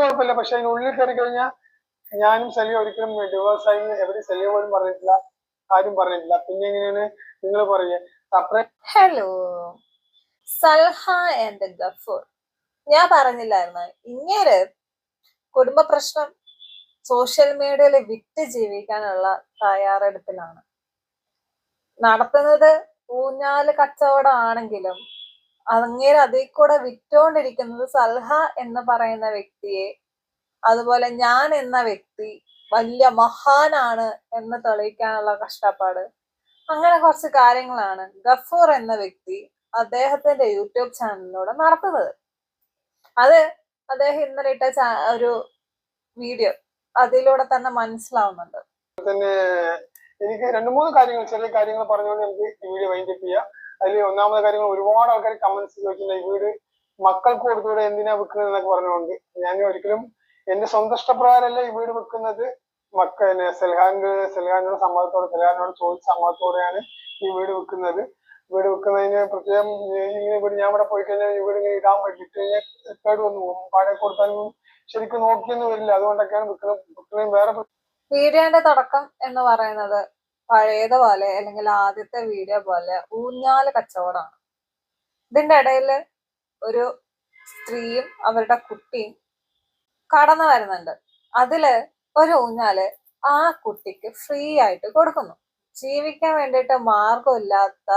കുഴപ്പമില്ല. പക്ഷെ അതിനുള്ളിൽ കയറി കഴിഞ്ഞാൽ ഞാനും സെലിയ ഒരിക്കലും ഡിവോഴ്സ് ആയി എവിടെ സെലിയ പോലും പറഞ്ഞിട്ടില്ല ആരും പറഞ്ഞിട്ടില്ല. പിന്നെ എങ്ങനെയാണ് നിങ്ങൾ പറയുക? Hello Salha and Gafoor. ഞാൻ പറഞ്ഞില്ലായിരുന്നു? ഇങ്ങനെ കുടുംബ പ്രശ്നം സോഷ്യൽ മീഡിയയിൽ വിറ്റ് ജീവിക്കാനുള്ള തയ്യാറെടുപ്പിലാണ്. നടത്തുന്നത് ഊഞ്ഞാൽ കച്ചവടമാണെങ്കിലും അങ്ങേര് അതിൽ കൂടെ വിറ്റോണ്ടിരിക്കുന്നത് സൽഹ എന്ന് പറയുന്ന വ്യക്തിയെ അതുപോലെ ഞാൻ എന്ന വ്യക്തി വലിയ മഹാനാണ് എന്ന് തെളിയിക്കാനുള്ള കഷ്ടപ്പാട്. അങ്ങനെ കുറച്ച് കാര്യങ്ങളാണ് ഗഫൂർ എന്ന വ്യക്തി അദ്ദേഹത്തിന്റെ യൂട്യൂബ് ചാനലിലൂടെ നടത്തുന്നത്. അത് അദ്ദേഹം ഇന്നലെ ഇട്ട ഒരു വീഡിയോ അതിലൂടെ തന്നെ മനസ്സിലാവുന്നുണ്ട്. തന്നെ എനിക്ക് രണ്ട് മൂന്ന് കാര്യങ്ങൾ ചെറിയ കാര്യങ്ങൾ പറഞ്ഞുകൊണ്ട് നമുക്ക് ഈ വീഡിയോ വൈൻഡപ്പ് ചെയ്യാം. അതിൽ ഒന്നാമത്തെ കാര്യങ്ങൾ ഒരുപാട് ആൾക്കാർ കമന്റ്സ് ചോദിക്കുന്നത് ഈ വീട് മക്കൾക്ക് കൊടുത്തുകൂടെ എന്തിനാ വെക്കുന്നത് എന്നൊക്കെ പറഞ്ഞുകൊണ്ട്. ഞാൻ ഒരിക്കലും എന്റെ സ്വന്തം ഇഷ്ടപ്രകാരമല്ല ഈ വീട് വെക്കുന്നത് മക്ക പിന്നെ സെൽഹാന്റെ സെൽഹാനോട് സമ്മതത്തോടെ സെൽഹാനോട് ചോദിച്ച സമ്മതത്തോടെയാണ് ഈ വീട് വെക്കുന്നത് വീട് വെക്കുന്നതിന് പ്രത്യേകം ഇങ്ങനെ വീട് ഞാൻ ഇവിടെ പോയി കഴിഞ്ഞാൽ ഈ വീട് ഇങ്ങനെ ഇടാൻ ഇട്ട് കഴിഞ്ഞാൽ കേട് വന്നു പോകും പാടെ കൊടുത്താലും ശരിക്കും നോക്കിയൊന്നും വരില്ല. അതുകൊണ്ടൊക്കെയാണ് വെക്കുന്നത് വെക്കുന്നതിന് വേറെ വീഡിയോന്റെ തുടക്കം എന്ന് പറയുന്നത് പഴയതുപോലെ അല്ലെങ്കിൽ ആദ്യത്തെ വീഡിയോ പോലെ ഊഞ്ഞാൽ കച്ചവടമാണ്. ഇതിന്റെ ഇടയിൽ ഒരു സ്ത്രീയും അവരുടെ കുട്ടിയും കടന്നു വരുന്നുണ്ട്. അതിൽ ഒരു ഊഞ്ഞാൽ ആ കുട്ടിക്ക് ഫ്രീ ആയിട്ട് കൊടുക്കുന്നു. ജീവിക്കാൻ വേണ്ടിയിട്ട് മാർഗമില്ലാത്ത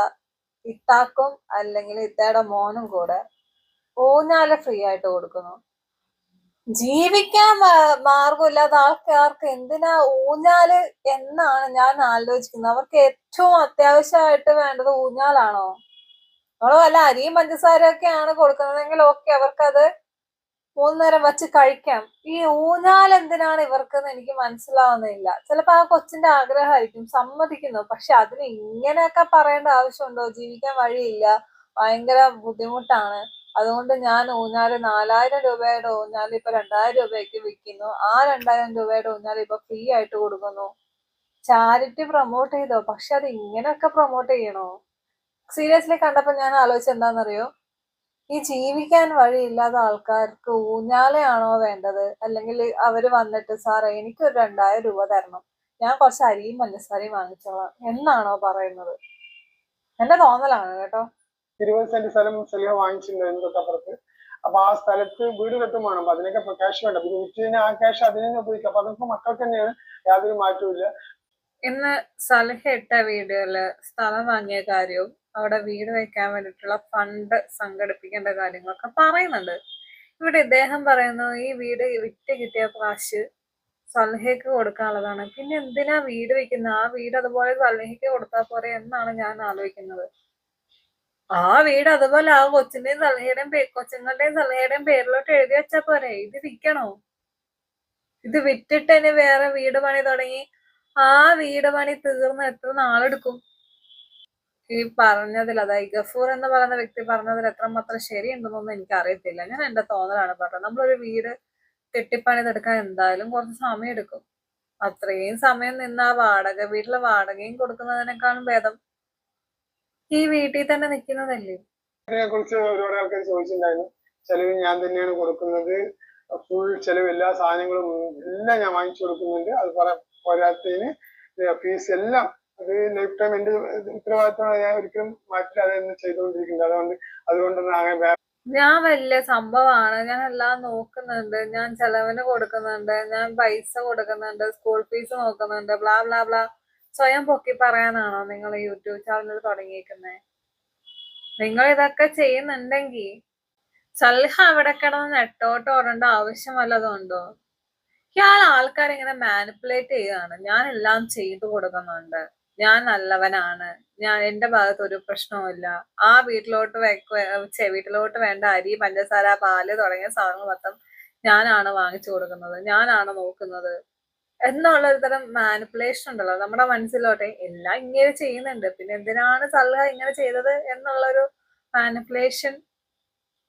ഇത്താക്കും അല്ലെങ്കിൽ ഇത്തയുടെ മോനും കൂടെ ഊഞ്ഞാൽ ഫ്രീ ആയിട്ട് കൊടുക്കുന്നു. ജീവിക്കാൻ മാർഗമില്ലാത്ത ആൾക്കാർക്ക് എന്തിനാ ഊഞ്ഞാൽ എന്നാണ് ഞാൻ ആലോചിക്കുന്നത്. അവർക്ക് ഏറ്റവും അത്യാവശ്യമായിട്ട് വേണ്ടത് ഊഞ്ഞാലാണോ? നമ്മൾ വല്ല അരിയും പഞ്ചസാരയൊക്കെയാണ് കൊടുക്കുന്നതെങ്കിൽ ഓക്കെ അവർക്കത് മൂന്ന് നേരം വച്ച് കഴിക്കാം. ഈ ഊഞ്ഞാൽ എന്തിനാണ് ഇവർക്കെന്ന് എനിക്ക് മനസ്സിലാവുന്നില്ല. ചിലപ്പോ ആ കൊച്ചിന്റെ ആഗ്രഹമായിരിക്കും സമ്മതിക്കുന്നു. പക്ഷെ അതിന് ഇങ്ങനെയൊക്കെ പറയേണ്ട ആവശ്യമുണ്ടോ? ജീവിക്കാൻ വഴിയില്ല. ഭയങ്കര ബുദ്ധിമുട്ടാണ്. അതുകൊണ്ട് ഞാൻ ഊഞ്ഞാൽ നാലായിരം രൂപയുടെ ഊഞ്ഞാൽ ഇപ്പൊ രണ്ടായിരം രൂപയ്ക്ക് വിൽക്കുന്നു. ആ രണ്ടായിരം രൂപയുടെ ഊഞ്ഞാൽ ഇപ്പൊ ഫ്രീ ആയിട്ട് കൊടുക്കുന്നു. ചാരിറ്റി പ്രൊമോട്ട് ചെയ്തോ? പക്ഷെ അത് ഇങ്ങനെയൊക്കെ പ്രൊമോട്ട് ചെയ്യണോ? സീരിയസ്ലി കണ്ടപ്പോ ഞാൻ ആലോചിച്ച എന്താണെന്നറിയോ? ഈ ജീവിക്കാൻ വഴിയില്ലാത്ത ആൾക്കാർക്ക് ഊഞ്ഞാലയാണോ വേണ്ടത്? അല്ലെങ്കിൽ അവർ വന്നിട്ട് സാറേ എനിക്കൊരു രണ്ടായിരം രൂപ തരണം. ഞാൻ കുറച്ച് അരിയും പഞ്ചസാരയും വാങ്ങിച്ചോളാം. എന്നാണോ പറയുന്നത്? എന്റെ തോന്നലാണ് കേട്ടോ. ഇരുപത് സെന്റ് സ്ഥലം സെലിഹ വാങ്ങിച്ചിട്ടുണ്ടായിരുന്നു തൊട്ടപ്പുറത്ത്. അപ്പൊ ആ സ്ഥലത്ത് വീട് കെട്ടും വേണം അപ്പൊ അതിനൊക്കെ ക്യാഷ് വേണ്ട. പിന്നെ വിറ്റ് കഴിഞ്ഞാൽ ആ ക്യാഷ് അതിനെ ഉപയോഗിക്കാം. അപ്പൊ അതൊക്കെ മക്കൾക്ക് തന്നെയാണ് യാതൊരു മാറ്റവും ഇന്ന് സലഹ ഇട്ട വീഡിയോയിൽ സ്ഥലം വാങ്ങിയ കാര്യവും അവിടെ വീട് വെക്കാൻ വേണ്ടിയിട്ടുള്ള ഫണ്ട് സംഘടിപ്പിക്കേണ്ട കാര്യങ്ങളൊക്കെ പറയുന്നുണ്ട്. ഇവിടെ ഇദ്ദേഹം പറയുന്നു ഈ വീട് വിറ്റ് കിട്ടിയ കാശ് സലഹയ്ക്ക് കൊടുക്കാനുള്ളതാണ്. പിന്നെ എന്തിനാ വീട് വെക്കുന്നത് ആ വീട് അതുപോലെ സലഹയ്ക്ക് കൊടുത്താൽ പോരെ എന്നാണ് ഞാൻ ആലോചിക്കുന്നത്. ആ വീട് അതുപോലെ ആ കൊച്ചിന്റെയും സലഹയുടെയും കൊച്ചുങ്ങളുടെയും സലഹയുടെയും പേരിലോട്ട് എഴുതി വെച്ചാ പോരെ. ഇത് വിൽക്കണോ ഇത് വിറ്റിട്ട് ഇനി വേറെ വീട് പണി തുടങ്ങി ആ വീട് പണി തീർന്ന് എത്ര നാളെടുക്കും? ഈ പറഞ്ഞതിൽ അതായത് ഗഫൂർ എന്ന് പറയുന്ന വ്യക്തി പറഞ്ഞതിൽ എത്രമാത്രം ശരിയുണ്ടെന്നൊന്നും എനിക്ക് അറിയത്തില്ല ഞാൻ എന്റെ തോന്നലാണ് പറഞ്ഞത്. നമ്മളൊരു വീട് കെട്ടിപ്പണിതെടുക്കാൻ എന്തായാലും കുറച്ച് സമയം എടുക്കും അത്രയും സമയം നിന്ന് ആ വാടക വീട്ടിലെ വാടകയും കൊടുക്കുന്നതിനേക്കാളും ഭേദം ഈ വീട്ടിൽ തന്നെ നിൽക്കുന്നതല്ലേ ഇതിനെ കുറിച്ച് ഒരുപാട് ആൾക്കാർ ചോദിച്ചിട്ടുണ്ടായിരുന്നു. ചെലവ് ഞാൻ തന്നെയാണ് കൊടുക്കുന്നത്. ഫുൾ ചെലവ് എല്ലാ സാധനങ്ങളും എല്ലാം ഞാൻ വാങ്ങിച്ചു കൊടുക്കുന്നുണ്ട്. അത് പറയാൻ പോരാത്തതിന് ഫീസ് എല്ലാം അത് ലൈഫ് ടൈം എന്റെ ഉത്തരവാദിത്തമാണ് ഞാൻ ഒരിക്കലും മാറ്റില്ല. അത് തന്നെ ചെയ്തുകൊണ്ടിരിക്കുന്നത് അതുകൊണ്ട് അതുകൊണ്ടൊന്നും അങ്ങനെ ഞാൻ വലിയ സംഭവമാണ്. ഞാൻ എല്ലാം നോക്കുന്നുണ്ട്. ഞാൻ ചെലവിന് കൊടുക്കുന്നുണ്ട്. ഞാൻ പൈസ കൊടുക്കുന്നുണ്ട്. സ്കൂൾ ഫീസ് നോക്കുന്നുണ്ട്. ബ്ലാ ബ്ലാ ബ്ലാ സ്വയം പൊക്കി പറയാനാണോ നിങ്ങൾ യൂട്യൂബ് ചാനൽ തുടങ്ങിയിരിക്കുന്നത് നിങ്ങൾ ഇതൊക്കെ ചെയ്യുന്നുണ്ടെങ്കിൽ സൽഹ അവിടെ കിടന്ന് നെട്ടോട്ട് ഓടേണ്ട ആവശ്യം വല്ലതുണ്ടോ ഇയാൾ ആൾക്കാരെ ഇങ്ങനെ മാനിപ്പുലേറ്റ് ചെയ്യുകയാണ്. ഞാൻ എല്ലാം ചെയ്തു കൊടുക്കുന്നുണ്ട്. ഞാൻ നല്ലവനാണ്. ഞാൻ എന്റെ ഭാഗത്ത് ഒരു പ്രശ്നവുമില്ല ആ വീട്ടിലോട്ട് വീട്ടിലോട്ട് വേണ്ട അരി പഞ്ചസാര പാൽ തുടങ്ങിയ സാധനങ്ങൾ മൊത്തം ഞാനാണ് വാങ്ങിച്ചു കൊടുക്കുന്നത്. ഞാനാണ് നോക്കുന്നത്. എന്നുള്ള ഒരു തരം മാനിപ്പുലേഷൻ ഉണ്ടല്ലോ. നമ്മുടെ മനസ്സിലോട്ടെ എല്ലാം ഇങ്ങനെ ചെയ്യുന്നുണ്ട്. പിന്നെ എന്തിനാണ് സൽഹ ഇങ്ങനെ ചെയ്തത് എന്നുള്ളൊരു മാനിപ്പുലേഷൻ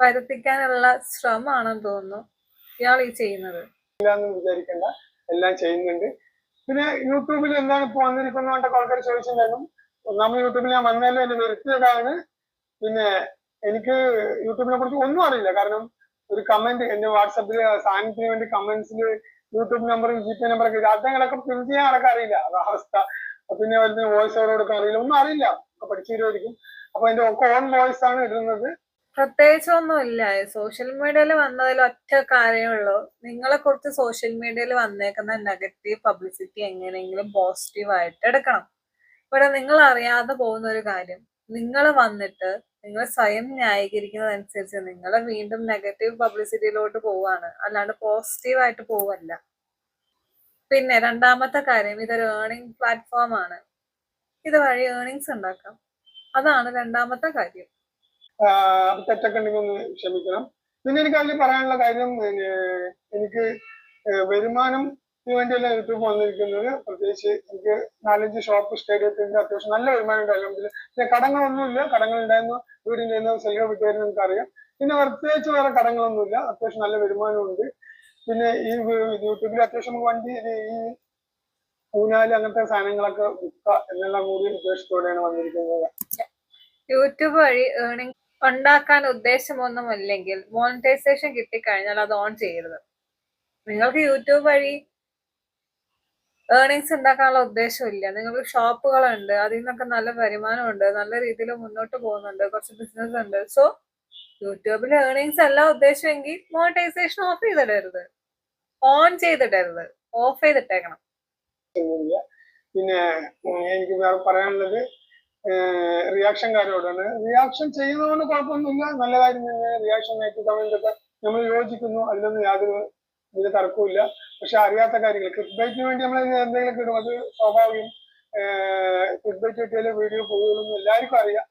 വരുത്തിക്കാനുള്ള ശ്രമമാണെന്ന് തോന്നുന്നു ഇയാൾ ഈ ചെയ്യുന്നത്. വിചാരിക്കണ്ട. എല്ലാം ചെയ്യുന്നുണ്ട്. പിന്നെ യൂട്യൂബിൽ എന്താണ് ഇപ്പൊ വന്നിരിക്കുന്നത് ആൾക്കാർ ചോദിച്ചിട്ടുണ്ടായിരുന്നു. നമ്മൾ യൂട്യൂബിൽ ഞാൻ വന്നാലും എന്നെ നിർത്തിയതാണ്. പിന്നെ എനിക്ക് യൂട്യൂബിനെ കുറിച്ച് ഒന്നും അറിയില്ല. കാരണം ഒരു കമന്റ് എന്റെ വാട്സപ്പിൽ സാധനത്തിന് വേണ്ടി കമന്റ്സിൽ യൂട്യൂബ് നമ്പറും ജി പേ നമ്പറൊക്കെ ഇത് അദ്ദേഹങ്ങളൊക്കെ പ്രിന്റ് ചെയ്യാൻ നടക്കാൻ അറിയില്ല. അവസ്ഥ. പിന്നെ വരുന്ന വോയിസ് ഓവർ കൊടുക്കാൻ അറിയില്ല. ഒന്നും അറിയില്ല. ഒക്കെ പഠിച്ചിരുമായിരിക്കും അപ്പൊ എന്റെ ഒക്കെ ഓൺ വോയിസ് ആണ് ഇടുന്നത്. പ്രത്യേകിച്ചൊന്നുമില്ല. സോഷ്യൽ മീഡിയയിൽ വന്നതിൽ ഒറ്റ കാര്യമുള്ളൂ നിങ്ങളെ കുറിച്ച് സോഷ്യൽ മീഡിയയിൽ വന്നേക്കുന്ന നെഗറ്റീവ് പബ്ലിസിറ്റി എങ്ങനെയെങ്കിലും പോസിറ്റീവ് ആയിട്ട് എടുക്കണം. ഇവിടെ നിങ്ങൾ അറിയാതെ പോകുന്ന ഒരു കാര്യം. നിങ്ങൾ വന്നിട്ട് നിങ്ങൾ സ്വയം ന്യായീകരിക്കുന്നതനുസരിച്ച് നിങ്ങൾ വീണ്ടും നെഗറ്റീവ് പബ്ലിസിറ്റിയിലോട്ട് പോവാണ്. അല്ലാണ്ട് പോസിറ്റീവ് ആയിട്ട് പോവല്ല. പിന്നെ രണ്ടാമത്തെ കാര്യം ഇതൊരു ഏർണിംഗ് പ്ലാറ്റ്ഫോം ആണ്. ഇത് വഴി ഏർണിങ്സ് ഉണ്ടാക്കാം. അതാണ് രണ്ടാമത്തെ കാര്യം. തെറ്റൊക്കെ ക്ഷമിക്കണം. പിന്നെ എനിക്ക് അതിൽ പറയാനുള്ള കാര്യം എനിക്ക് വരുമാനത്തിന് വേണ്ടിയല്ല യൂട്യൂബ് വന്നിരിക്കുന്നത് പ്രത്യേകിച്ച് എനിക്ക് നാലഞ്ച് ഷോപ്പ് സ്റ്റേഡിയത്തിന്റെ അത്യാവശ്യം നല്ല വരുമാനം ഉണ്ടായിരുന്നു. പിന്നെ കടങ്ങളൊന്നുമില്ല. കടങ്ങൾ ഉണ്ടായിരുന്നു വീടിന്റെ സെല്ലോ വിട്ടുവരുന്ന എനിക്കറിയാം പിന്നെ പ്രത്യേകിച്ച് വേറെ കടങ്ങളൊന്നുമില്ല. അത്യാവശ്യം നല്ല വരുമാനമുണ്ട്. പിന്നെ ഈ യൂട്യൂബിൽ അത്യാവശ്യം വണ്ടി ഈ ഊനാല് അങ്ങനത്തെ സാധനങ്ങളൊക്കെ വിൽക്കുക എന്നുള്ള കൂടി ഉദ്ദേശത്തോടെയാണ് വന്നിരിക്കുന്നത്. യൂട്യൂബ് വഴി ഏർണിംഗ് ഉണ്ടാക്കാൻ ഉദ്ദേശമൊന്നുമില്ലെങ്കിൽ മോണിറ്റൈസേഷൻ കിട്ടിക്കഴിഞ്ഞാൽ അത് ഓൺ ചെയ്യരുത്. നിങ്ങൾക്ക് യൂട്യൂബ് വഴി ഏർണിങ്സ് ഉണ്ടാക്കാനുള്ള ഉദ്ദേശമില്ല നിങ്ങൾക്ക് ഷോപ്പുകളുണ്ട് അതിൽ നിന്നൊക്കെ നല്ല വരുമാനമുണ്ട് നല്ല രീതിയിൽ മുന്നോട്ട് പോകുന്നുണ്ട് കുറച്ച് ബിസിനസ് ഉണ്ട്. സോ യൂട്യൂബിൽ ഏർണിങ്സ് അല്ല ഉദ്ദേശമെങ്കിൽ മോണിറ്റൈസേഷൻ ഓഫ് ചെയ്തിടരുത്. ഓൺ ചെയ്തിടരുത്. ഓഫ് ചെയ്തിട്ടേക്കണം. പിന്നെ എനിക്ക് വേറെ പറയാനുള്ളത് റിയാക്ഷൻകാരോടാണ് റിയാക്ഷൻ ചെയ്യുന്നതുകൊണ്ട് കുഴപ്പമൊന്നുമില്ല. നല്ല കാര്യം തന്നെ. റിയാക്ഷൻ ആയിട്ട് ഒക്കെ നമ്മൾ യോജിക്കുന്നു. അതിലൊന്നും യാതൊരു ഇതിന് തർക്കമില്ല പക്ഷെ അറിയാത്ത കാര്യങ്ങൾ. ക്ലിക്ക് ബൈറ്റിന് വേണ്ടി നമ്മൾ എന്തെങ്കിലും കിട്ടും അത് സ്വാഭാവികം. ക്ലിക്ക് ബൈറ്റ് കിട്ടിയാൽ വീഡിയോ പോകുമെന്ന് എല്ലാവർക്കും അറിയാം.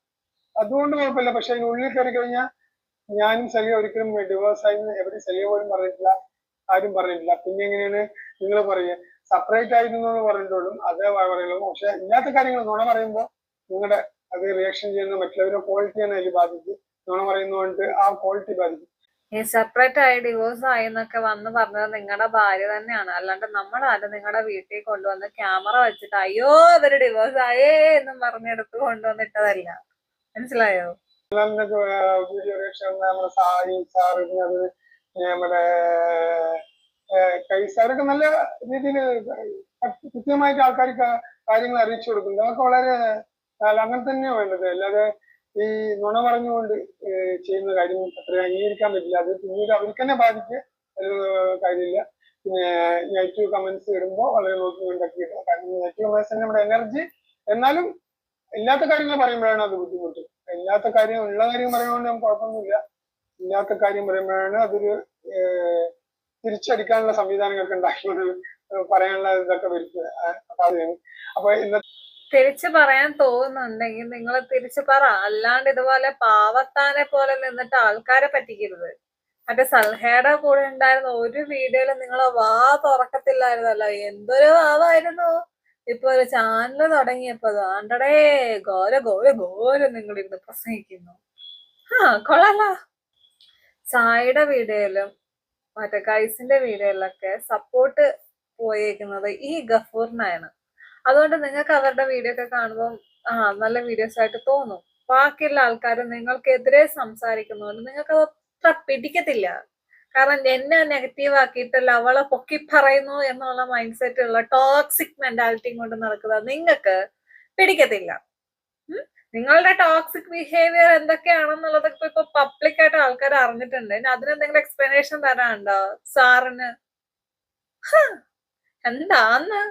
അതുകൊണ്ട് കുഴപ്പമില്ല. പക്ഷെ അതിന് ഉള്ളിൽ കയറി കഴിഞ്ഞാൽ ഞാനും സെലിയ ഒരിക്കലും ഡിവോഴ്സ് ആയി എവിടെ സെലിയ പോലും പറഞ്ഞിട്ടില്ല. ആരും പറഞ്ഞിട്ടില്ല. പിന്നെ എങ്ങനെയാണ് നിങ്ങൾ പറയുക? സെപ്പറേറ്റ് ആയിരുന്നു എന്ന് പറഞ്ഞിട്ടുള്ളൂ അതേ പറയുള്ളൂ പക്ഷെ ഇല്ലാത്ത കാര്യങ്ങൾ നുണ പറയുമ്പോൾ നിങ്ങളുടെ അത് റിയാക്ഷൻ ചെയ്യുന്ന മറ്റുള്ളവരുടെ ക്വാളിറ്റിയാണ് അതിൽ ബാധിച്ച് നുണ പറയുന്നതുകൊണ്ട് ആ ക്വാളിറ്റി ബാധിക്കും. സെപ്പറേറ്റ് ആയി ഡിവോഴ്സ് ആയി എന്നൊക്കെ വന്ന് പറഞ്ഞത് നിങ്ങളുടെ ഭാര്യ തന്നെയാണ്. അല്ലാണ്ട് നമ്മളാരും നിങ്ങളുടെ വീട്ടിൽ കൊണ്ടുവന്ന് ക്യാമറ വെച്ചിട്ട് അയ്യോ ഇവർ ഡിവോഴ്സ് ആയേ എന്നും പറഞ്ഞെടുത്ത് കൊണ്ടുവന്നിട്ടതല്ല. മനസ്സിലായോ? നല്ല രീതിയിൽ കൃത്യമായിട്ട് ആൾക്കാർക്ക് കാര്യങ്ങൾ അറിയിച്ചു കൊടുക്കുന്നത് അതൊക്കെ വളരെ അങ്ങനെ തന്നെയാണ് വേണ്ടത്. അല്ലാതെ ഈ നുണ പറഞ്ഞുകൊണ്ട് ചെയ്യുന്ന കാര്യം അത്ര അംഗീകരിക്കാൻ പറ്റില്ല. അത് പിന്നീട് അവർക്ക് തന്നെ ബാധിക്കുക ഒരു കാര്യമില്ല. പിന്നെ നെഗറ്റീവ് കമന്റ്സ് ഇടുമ്പോൾ വളരെ നോക്കി ഉണ്ടാക്കിയിട്ട് കാരണം നെഗറ്റീവ് കമന്റ്സ് നമ്മുടെ എനർജി. എന്നാലും ഇല്ലാത്ത കാര്യങ്ങൾ പറയുമ്പോഴാണ് അത് ബുദ്ധിമുട്ട്. ഇല്ലാത്ത കാര്യം ഉള്ള കാര്യം പറയുന്നതുകൊണ്ട് നമുക്ക് കുഴപ്പമൊന്നുമില്ല. ഇല്ലാത്ത കാര്യം പറയുമ്പോഴാണ് അതൊരു തിരിച്ചടിക്കാനുള്ള സംവിധാനങ്ങളൊക്കെ ഉണ്ടാക്കി പറയാനുള്ള ഇതൊക്കെ വരുത്തുക അപ്പൊ ഇന്നത്തെ തിരിച്ചു പറയാൻ തോന്നുന്നുണ്ടെങ്കിൽ നിങ്ങൾ തിരിച്ചു പറ. അല്ലാണ്ട് ഇതുപോലെ പാവത്താനെ പോലെ നിന്നിട്ട് ആൾക്കാരെ പറ്റിക്കരുത്. മറ്റേ സൽഹയുടെ കൂടെ ഉണ്ടായിരുന്ന ഒരു വീഡിയോയിലും നിങ്ങൾ വാ തുറക്കത്തില്ലായിരുന്നല്ലോ. എന്തൊരു വാവായിരുന്നു. ഇപ്പൊ ഒരു ചാനൽ തുടങ്ങിയപ്പോ ആണ്ടടേ ഗോര ഗോര ഗോര നിങ്ങൾ ഇരുന്ന് പ്രസംഗിക്കുന്നു. ആ കൊള്ളാലോ സായിയുടെ വീഡിയോയിലും മറ്റേ കൈസിന്റെ വീഡിയോയിലൊക്കെ സപ്പോർട്ട് പോയേക്കുന്നത് ഈ ഗഫൂറിനാണ്. അതുകൊണ്ട് നിങ്ങൾക്ക് അവരുടെ വീഡിയോ ഒക്കെ കാണുമ്പോൾ ആ നല്ല വീഡിയോസ് ആയിട്ട് തോന്നും. ബാക്കിയുള്ള ആൾക്കാർ നിങ്ങൾക്കെതിരെ സംസാരിക്കുന്നതുകൊണ്ട് നിങ്ങൾക്ക് അത് അത്ര പിടിക്കത്തില്ല. കാരണം എന്നെ നെഗറ്റീവ് ആക്കിയിട്ടല്ല അവളെ പൊക്കി പറയുന്നു എന്നുള്ള മൈൻഡ് സെറ്റുള്ള ടോക്സിക് മെന്റാലിറ്റിയും കൊണ്ട് നടക്കുക നിങ്ങൾക്ക് പിടിക്കത്തില്ല. നിങ്ങളുടെ ടോക്സിക് ബിഹേവിയർ എന്തൊക്കെയാണെന്നുള്ളതൊക്കെ ഇപ്പൊ പബ്ലിക് ആയിട്ട് ആൾക്കാർ അറിഞ്ഞിട്ടുണ്ട്. അതിനെന്തെങ്കിലും എക്സ്പ്ലനേഷൻ തരാനുണ്ടോ? സാറിന്? എന്താന്ന്?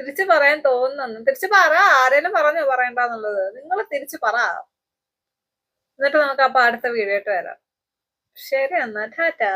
തിരിച്ചു പറയാൻ തോന്നുന്നു. തിരിച്ചു പറ. ആരേലും പറഞ്ഞു പറയണ്ടെന്നുള്ളത്. നിങ്ങൾ തിരിച്ചു പറ. എന്നിട്ട് നമുക്ക് അപ്പൊ അടുത്ത വീഡിയോ ആയിട്ട് വരാം. ശരി എന്നാ. ടാറ്റാ.